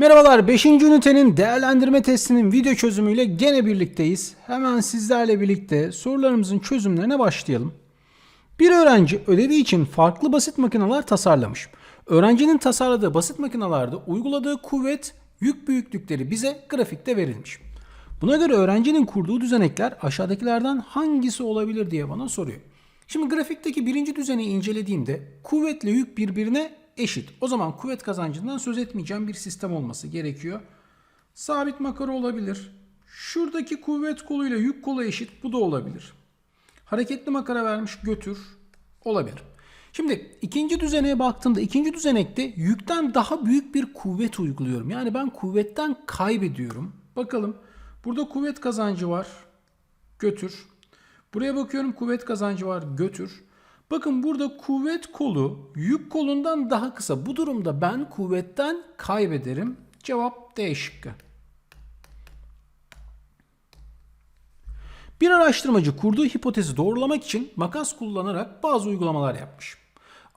Merhabalar 5. ünitenin değerlendirme testinin video çözümüyle gene birlikteyiz. Hemen sizlerle birlikte sorularımızın çözümlerine başlayalım. Bir öğrenci ödevi için farklı basit makineler tasarlamış. Öğrencinin tasarladığı basit makinalarda uyguladığı kuvvet, yük büyüklükleri bize grafikte verilmiş. Buna göre öğrencinin kurduğu düzenekler aşağıdakilerden hangisi olabilir diye bana soruyor. Şimdi grafikteki birinci düzeneyi incelediğimde kuvvetle yük birbirine eşit. O zaman kuvvet kazancından söz etmeyeceğim bir sistem olması gerekiyor. Sabit makara olabilir. Şuradaki kuvvet koluyla yük kolu eşit. Bu da olabilir. Hareketli makara vermiş götür. Olabilir. Şimdi ikinci düzeneye baktığımda ikinci düzenekte yükten daha büyük bir kuvvet uyguluyorum. Yani ben kuvvetten kaybediyorum. Bakalım burada kuvvet kazancı var. Götür. Buraya bakıyorum kuvvet kazancı var. Götür. Bakın burada kuvvet kolu yük kolundan daha kısa. Bu durumda ben kuvvetten kaybederim. Cevap D şıkkı. Bir araştırmacı kurduğu hipotezi doğrulamak için makas kullanarak bazı uygulamalar yapmış.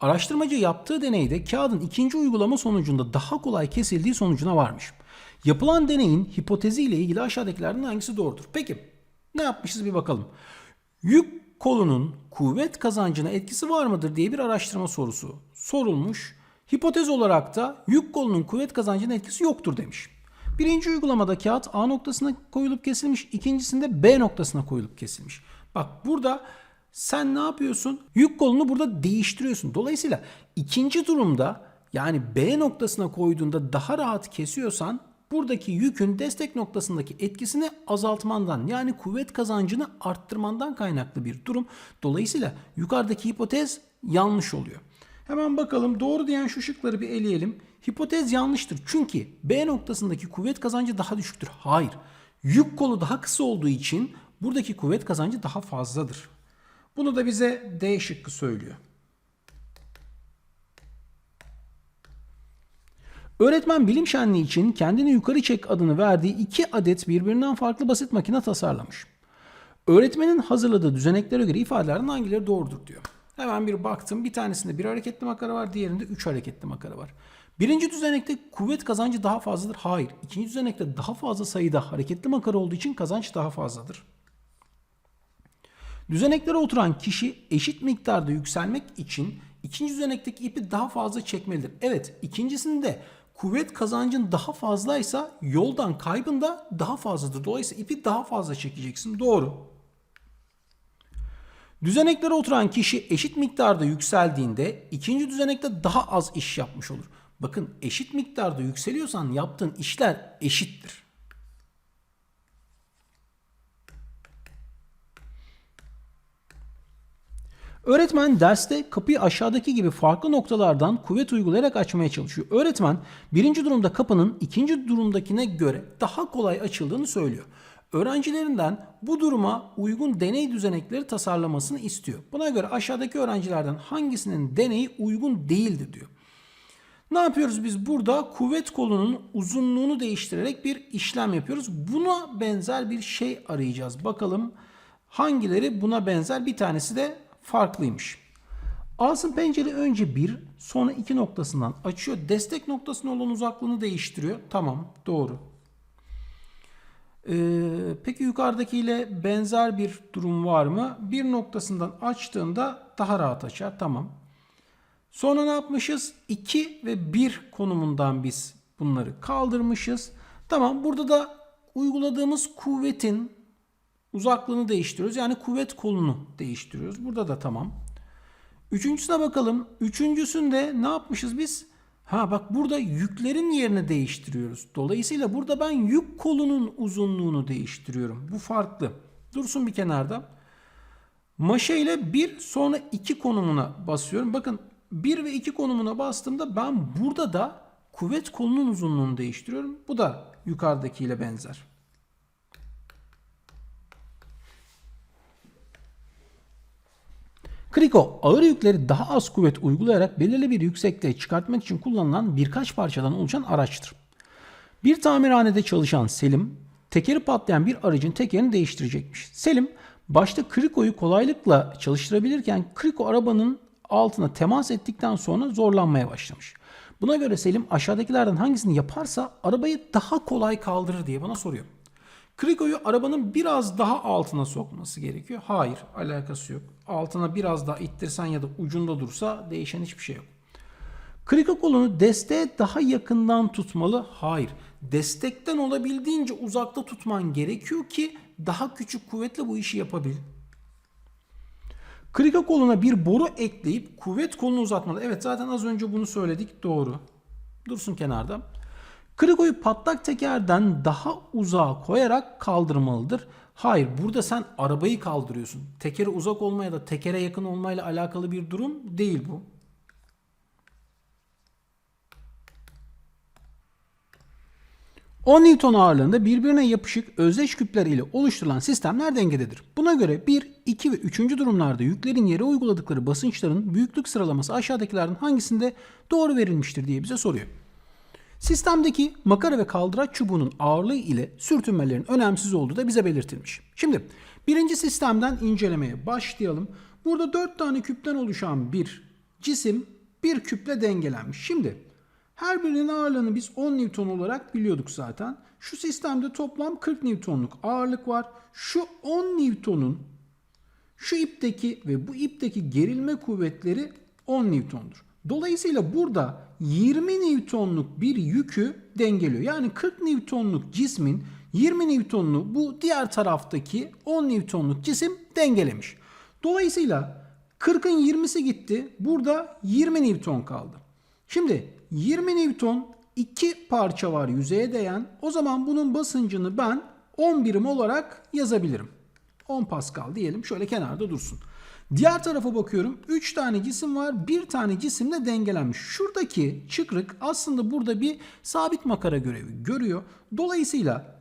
Araştırmacı yaptığı deneyde kağıdın ikinci uygulama sonucunda daha kolay kesildiği sonucuna varmış. Yapılan deneyin hipotezi ile ilgili aşağıdakilerden hangisi doğrudur? Peki ne yapmışız bir bakalım. Yük kolunun kuvvet kazancına etkisi var mıdır diye bir araştırma sorusu sorulmuş. Hipotez olarak da yük kolunun kuvvet kazancına etkisi yoktur demiş. Birinci uygulamada kağıt A noktasına koyulup kesilmiş, ikincisinde B noktasına koyulup kesilmiş. Bak burada sen ne yapıyorsun? Yük kolunu burada değiştiriyorsun. Dolayısıyla ikinci durumda yani B noktasına koyduğunda daha rahat kesiyorsan buradaki yükün destek noktasındaki etkisini azaltmandan yani kuvvet kazancını arttırmandan kaynaklı bir durum. Dolayısıyla yukarıdaki hipotez yanlış oluyor. Hemen bakalım doğru diyen şu şıkları bir eleyelim. Hipotez yanlıştır. Çünkü B noktasındaki kuvvet kazancı daha düşüktür. Hayır. Yük kolu daha kısa olduğu için buradaki kuvvet kazancı daha fazladır. Bunu da bize D şıkkı söylüyor. Öğretmen bilim şenliği için kendini yukarı çek adını verdiği iki adet birbirinden farklı basit makine tasarlamış. Öğretmenin hazırladığı düzeneklere göre ifadelerden hangileri doğrudur diyor. Hemen bir baktım. Bir tanesinde bir hareketli makara var. Diğerinde üç hareketli makara var. Birinci düzenekte kuvvet kazancı daha fazladır. Hayır. İkinci düzenekte daha fazla sayıda hareketli makara olduğu için kazanç daha fazladır. Düzeneklere oturan kişi eşit miktarda yükselmek için ikinci düzenekteki ipi daha fazla çekmelidir. Evet ikincisinde kuvvet kazancın daha fazlaysa yoldan kaybın da daha fazladır. Dolayısıyla ipi daha fazla çekeceksin. Doğru. Düzeneklere oturan kişi eşit miktarda yükseldiğinde ikinci düzenekte daha az iş yapmış olur. Bakın eşit miktarda yükseliyorsan yaptığın işler eşittir. Öğretmen derste kapıyı aşağıdaki gibi farklı noktalardan kuvvet uygulayarak açmaya çalışıyor. Öğretmen birinci durumda kapının ikinci durumdakine göre daha kolay açıldığını söylüyor. Öğrencilerinden bu duruma uygun deney düzenekleri tasarlamasını istiyor. Buna göre aşağıdaki öğrencilerden hangisinin deneyi uygun değildir diyor. Ne yapıyoruz biz burada? Kuvvet kolunun uzunluğunu değiştirerek bir işlem yapıyoruz. Buna benzer bir şey arayacağız. Bakalım hangileri buna benzer? Bir tanesi de farklıymış. Asım pencere önce bir sonra iki noktasından açıyor. Destek noktasına olan uzaklığını değiştiriyor. Tamam doğru. Ee, peki yukarıdakiyle benzer bir durum var mı? Bir noktasından açtığında daha rahat açar. Tamam. Sonra ne yapmışız? 2 ve 1 konumundan biz bunları kaldırmışız. Tamam burada da uyguladığımız kuvvetin uzaklığını değiştiriyoruz. Yani kuvvet kolunu değiştiriyoruz. Burada da tamam. Üçüncüsüne bakalım. Üçüncüsünde ne yapmışız biz? Ha bak burada yüklerin yerini değiştiriyoruz. Dolayısıyla burada ben yük kolunun uzunluğunu değiştiriyorum. Bu farklı. Dursun bir kenarda. Maşa ile 1 sonra 2 konumuna basıyorum. Bakın 1 ve 2 konumuna bastığımda ben burada da kuvvet kolunun uzunluğunu değiştiriyorum. Bu da yukarıdakiyle benzer. Kriko ağır yükleri daha az kuvvet uygulayarak belirli bir yüksekliğe çıkartmak için kullanılan birkaç parçadan oluşan araçtır. Bir tamirhanede çalışan Selim, tekeri patlayan bir aracın tekerini değiştirecekmiş. Selim, başta Kriko'yu kolaylıkla çalıştırabilirken Kriko arabanın altına temas ettikten sonra zorlanmaya başlamış. Buna göre Selim aşağıdakilerden hangisini yaparsa arabayı daha kolay kaldırır diye bana soruyor. Kriko'yu arabanın biraz daha altına sokması gerekiyor. Hayır, alakası yok. Altına biraz daha ittirsen ya da ucunda dursa değişen hiçbir şey yok. Kriko kolunu desteğe daha yakından tutmalı. Hayır. Destekten olabildiğince uzakta tutman gerekiyor ki daha küçük kuvvetle bu işi yapabil. Kriko koluna bir boru ekleyip kuvvet kolunu uzatmalı. Evet zaten az önce bunu söyledik. Doğru. Dursun kenarda. Krikoyu patlak tekerden daha uzağa koyarak kaldırmalıdır. Hayır burada sen arabayı kaldırıyorsun. Tekere uzak olmaya da tekere yakın olmayla alakalı bir durum değil bu. 10 Newton ağırlığında birbirine yapışık özdeş küpler ile oluşturulan sistemler dengededir. Buna göre 1, 2 ve 3. durumlarda yüklerin yere uyguladıkları basınçların büyüklük sıralaması aşağıdakilerden hangisinde doğru verilmiştir diye bize soruyor. Sistemdeki makara ve kaldıraç çubuğunun ağırlığı ile sürtünmelerin önemsiz olduğu da bize belirtilmiş. Şimdi birinci sistemden incelemeye başlayalım. Burada 4 tane küpten oluşan bir cisim bir küple dengelenmiş. Şimdi her birinin ağırlığını biz 10 Newton olarak biliyorduk zaten. Şu sistemde toplam 40 Newton'luk ağırlık var. Şu 10 Newton'un şu ipteki ve bu ipteki gerilme kuvvetleri 10 Newton'dur. Dolayısıyla burada 20 Newton'luk bir yükü dengeliyor. Yani 40 Newton'luk cismin 20 Newton'lu bu diğer taraftaki 10 Newton'luk cisim dengelemiş. Dolayısıyla 40'ın 20'si gitti. Burada 20 Newton kaldı. Şimdi 20 Newton iki parça var yüzeye değen. O zaman bunun basıncını ben 10 birim olarak yazabilirim. 10 Pascal diyelim şöyle kenarda dursun. Diğer tarafa bakıyorum. 3 tane cisim var. Bir tane cisimle dengelenmiş. Şuradaki çıkrık aslında burada bir sabit makara görevi görüyor. Dolayısıyla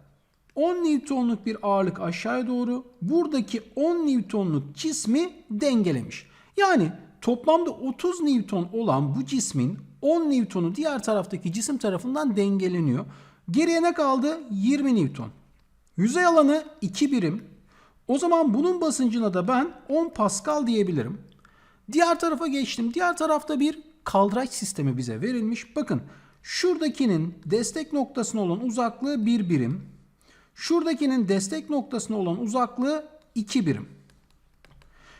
10 Newton'luk bir ağırlık aşağıya doğru buradaki 10 Newton'luk cismi dengelemiş. Yani toplamda 30 Newton olan bu cismin 10 Newton'u diğer taraftaki cisim tarafından dengeleniyor. Geriye ne kaldı? 20 Newton. Yüzey alanı 2 birim. O zaman bunun basıncına da ben 10 Pascal diyebilirim. Diğer tarafa geçtim. Diğer tarafta bir kaldıraç sistemi bize verilmiş. Bakın şuradakinin destek noktasına olan uzaklığı 1 birim. Şuradakinin destek noktasına olan uzaklığı 2 birim.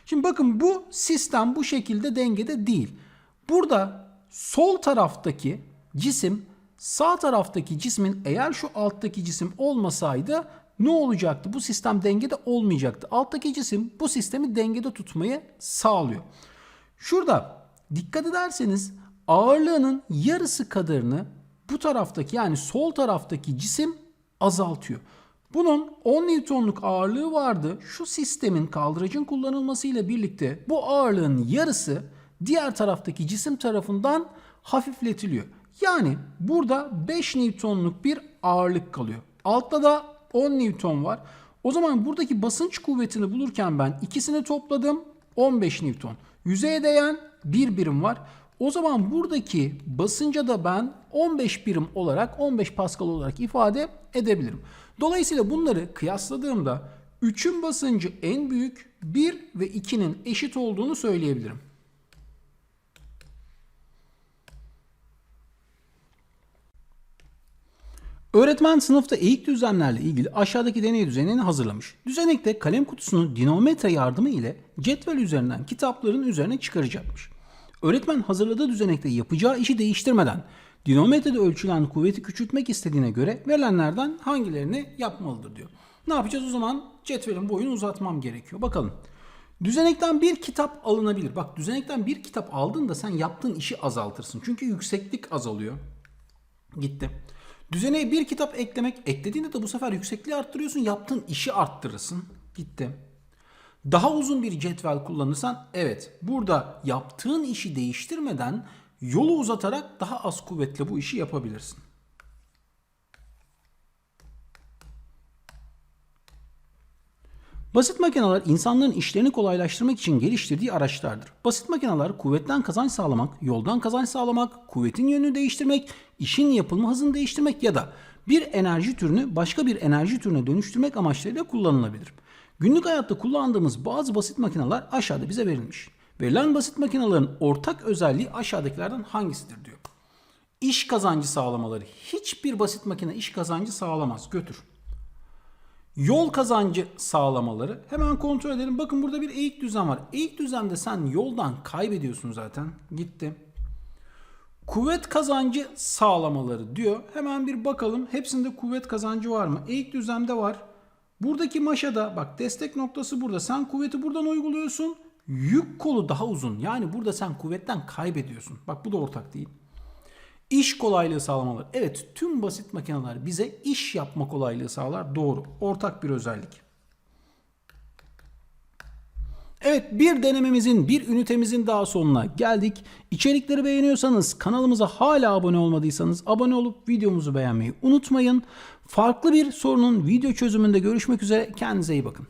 Şimdi bakın bu sistem bu şekilde dengede değil. Burada sol taraftaki cisim sağ taraftaki cismin eğer şu alttaki cisim olmasaydı ne olacaktı? Bu sistem dengede olmayacaktı. Alttaki cisim bu sistemi dengede tutmayı sağlıyor. Şurada dikkat ederseniz ağırlığının yarısı kadarını bu taraftaki yani sol taraftaki cisim azaltıyor. Bunun 10 Newton'luk ağırlığı vardı. Şu sistemin kaldıracın kullanılmasıyla birlikte bu ağırlığın yarısı diğer taraftaki cisim tarafından hafifletiliyor. Yani burada 5 Newton'luk bir ağırlık kalıyor. Altta da 10 Newton var. O zaman buradaki basınç kuvvetini bulurken ben ikisini topladım 15 Newton. Yüzeye değen bir birim var. O zaman buradaki basınca da ben 15 birim olarak 15 Pascal olarak ifade edebilirim. Dolayısıyla bunları kıyasladığımda 3'ün basıncı en büyük 1 ve 2'nin eşit olduğunu söyleyebilirim. Öğretmen sınıfta eğik düzlemlerle ilgili aşağıdaki deney düzenini hazırlamış. Düzenekte kalem kutusunu dinamometre yardımı ile cetvel üzerinden kitapların üzerine çıkaracakmış. Öğretmen hazırladığı düzenekte yapacağı işi değiştirmeden dinamometrede ölçülen kuvveti küçültmek istediğine göre verilenlerden hangilerini yapmalıdır diyor. Ne yapacağız o zaman? Cetvelin boyunu uzatmam gerekiyor. Bakalım. Düzenekten bir kitap alınabilir. Bak düzenekten bir kitap aldığında sen yaptığın işi azaltırsın. Çünkü yükseklik azalıyor. Gitti. Düzeneye bir kitap eklemek, eklediğinde de bu sefer yüksekliği arttırıyorsun, yaptığın işi arttırırsın. Gitti. Daha uzun bir cetvel kullanırsan evet burada yaptığın işi değiştirmeden yolu uzatarak daha az kuvvetle bu işi yapabilirsin. Basit makineler insanların işlerini kolaylaştırmak için geliştirdiği araçlardır. Basit makineler kuvvetten kazanç sağlamak, yoldan kazanç sağlamak, kuvvetin yönünü değiştirmek, işin yapılma hızını değiştirmek ya da bir enerji türünü başka bir enerji türüne dönüştürmek amaçlarıyla kullanılabilir. Günlük hayatta kullandığımız bazı basit makineler aşağıda bize verilmiş. Verilen basit makinelerin ortak özelliği aşağıdakilerden hangisidir diyor. İş kazancı sağlamaları. Hiçbir basit makine iş kazancı sağlamaz. Götür. Yol kazancı sağlamaları. Hemen kontrol edelim. Bakın burada bir eğik düzen var. Eğik düzende sen yoldan kaybediyorsun zaten. Gitti. Kuvvet kazancı sağlamaları diyor. Hemen bir bakalım. Hepsinde kuvvet kazancı var mı? Eğik düzlemde var. Buradaki maşada bak destek noktası burada. Sen kuvveti buradan uyguluyorsun. Yük kolu daha uzun. Yani burada sen kuvvetten kaybediyorsun. Bak bu da ortak değil. İş kolaylığı sağlamaları. Evet tüm basit makineler bize iş yapma kolaylığı sağlar. Doğru. Ortak bir özellik. Evet bir denememizin, bir ünitemizin daha sonuna geldik. İçerikleri beğeniyorsanız, kanalımıza hala abone olmadıysanız abone olup videomuzu beğenmeyi unutmayın. Farklı bir sorunun video çözümünde görüşmek üzere. Kendinize iyi bakın.